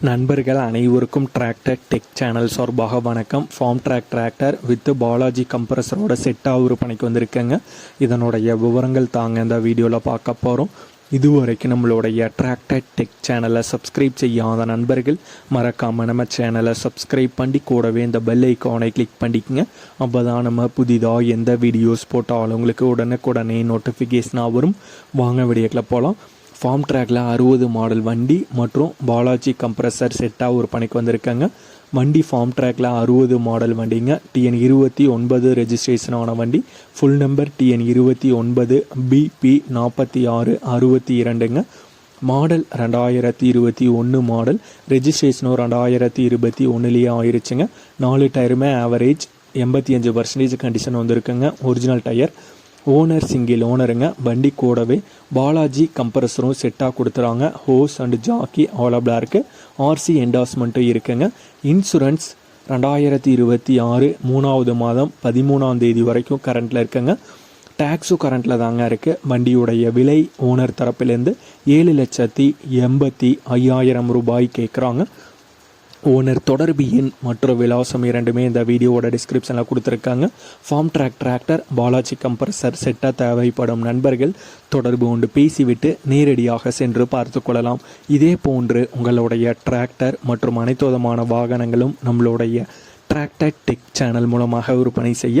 நண்பர்கள் அனைவருக்கும் tractor tech channel சார்பாக வணக்கம். Farmtrac tractor with Balaji கம்ப்ரஸரோட செட்டாக விற்பனைக்கு வந்திருக்கேங்க. இதனுடைய விவரங்கள் தாங்க இந்த வீடியோவில் பார்க்க போகிறோம் இதுவரைக்கும் நம்மளுடைய அட்ராக்டட் டெக் சேனலை சப்ஸ்கிரைப் செய்யாத நண்பர்கள் மறக்காமல் நம்ம சேனலை சப்ஸ்கிரைப் பண்ணி கூடவே இந்த பெல் ஐக்கானை கிளிக் பண்ணிக்கோங்க. அப்போ தான் நம்ம புதிதாக எந்த வீடியோஸ் போட்டாலும் உங்களுக்கு உடனுக்குடனே நோட்டிஃபிகேஷனாக வரும். வாங்க வீடியோக்கில் போகலாம் ஃபார்ம் ட்ராக்ல அறுபது மாடல் வண்டி மற்றும் பாலாஜி கம்ப்ரஸர் செட்டாக ஒரு பணிக்கு வந்திருக்காங்க. வண்டி ஃபார்ம் ட்ராக்ல அறுபது மாடல் வண்டிங்க. டிஎன் இருபத்தி ஒன்பது ரெஜிஸ்ட்ரேஷன் ஆன வண்டி. ஃபுல் நம்பர் டிஎன் இருபத்தி ஒன்பது பிபி நாற்பத்தி ஆறு அறுபத்தி இரண்டுங்க. மாடல் ரெண்டாயிரத்தி இருபத்தி ஒன்று மாடல் ரெஜிஸ்ட்ரேஷனும் ரெண்டாயிரத்தி இருபத்தி ஒன்றுலேயே ஆயிருச்சுங்க. நாலு டயருமே ஆவரேஜ் எண்பத்தி அஞ்சு பர்சன்டேஜ் கண்டிஷன் வந்திருக்குங்க. ஒரிஜினல் டயர் ஓனர் சிங்கிள் ஓனருங்க வண்டி கூடவே பாலாஜி கம்ப்ரஸரும் செட்டாக கொடுத்துறாங்க. ஹோஸ் அண்ட் ஜாக்கி அவைலபிளாக இருக்குது ஆர்சி என்டாஸ்மெண்ட்டும் இருக்குங்க. இன்சூரன்ஸ் ரெண்டாயிரத்தி இருபத்தி ஆறு மூணாவது மாதம் பதிமூணாம் தேதி வரைக்கும் கரண்ட்டில் இருக்குங்க. டேக்ஸும் கரண்ட்டில் தாங்க இருக்குது வண்டியுடைய விலை ஓனர் தரப்பிலேருந்து ஏழு லட்சத்தி எண்பத்தி ஐயாயிரம் ரூபாய் கேட்குறாங்க ஓனர் தொடர்பு எண் மற்றும் விலாசம் இரண்டுமே இந்த வீடியோவோட டிஸ்கிரிப்ஷனில் கொடுத்துருக்காங்க. Farmtrac tractor Balaji compressor செட்டாக தேவைப்படும் நண்பர்கள் தொடர்பு கொண்டு பேசிவிட்டு நேரடியாக சென்று பார்த்து கொள்ளலாம். இதே போன்று உங்களுடைய டிராக்டர் மற்றும் அனைத்து விதமான வாகனங்களும் நம்மளுடைய டிராக்டர் டெக் சேனல் மூலமாக விற்பனை செய்ய